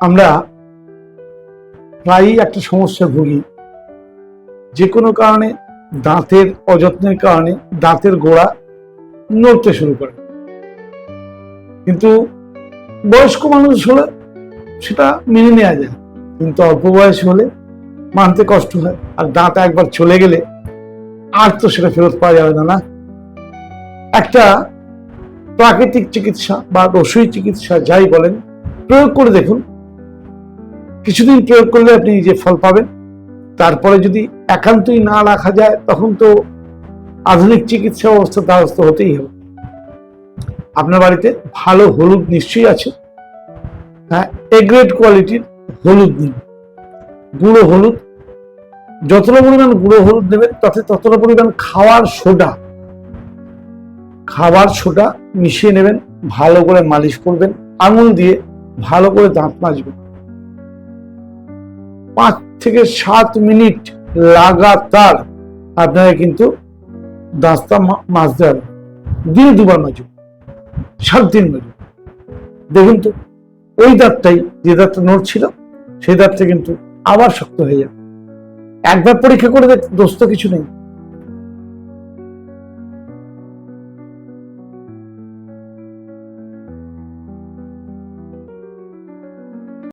আমরা প্রায়ই একটা সমস্যা ভুগি। যে কোনো কারণে দাঁতের অযত্নের কারণে দাঁতের গোড়া নড়তে শুরু করে। কিন্তু বয়স্ক মানুষ হলে সেটা মেনে নেওয়া যায়। কিন্তু অল্প বয়স হলে মানতে কষ্ট হয়। আর দাঁত একবার চলে গেলে আর তো সেটা ফেরত পাওয়া যাবে না না? একটা প্রাকৃতিক চিকিৎসা বা রসই চিকিৎসা যাই বলেন, প্রয়োগ করে দেখুন। কিছুদিন প্রয়োগ করলে আপনি নিজে ফল পাবেন। তারপরে যদি একান্তই না রাখা যায়, তখন তো আধুনিক চিকিৎসা ব্যবস্থা দ্বারস্থ হতেই হবে। আপনার বাড়িতে ভালো হলুদ নিশ্চয়ই আছে। হ্যাঁ এ গ্রেড কোয়ালিটির হলুদ নিন। গুঁড়ো হলুদ, যতটা পরিমাণ গুঁড়ো হলুদ দেবেন তাতে ততটা পরিমাণ খাওয়ার সোডা খাবার সোডা মিশিয়ে নেবেন, ভালো করে মালিশ করবেন, আঙুল দিয়ে ভালো করে দাঁত মাজবেন। পাঁচ থেকে সাত মিনিট লাগাতার আপনাকে কিন্তু দাস্তা মাছ হবে। দিনে দুবার মাজুন সাত দিন মাজুন দেখুন তো, ওই দাঁতটাই যে দাঁতটা নড়ছিল, সেই দাঁতটা কিন্তু আবার শক্ত হয়ে যাবে। একবার পরীক্ষা করে দেখ দোস্ত কিছু নেই।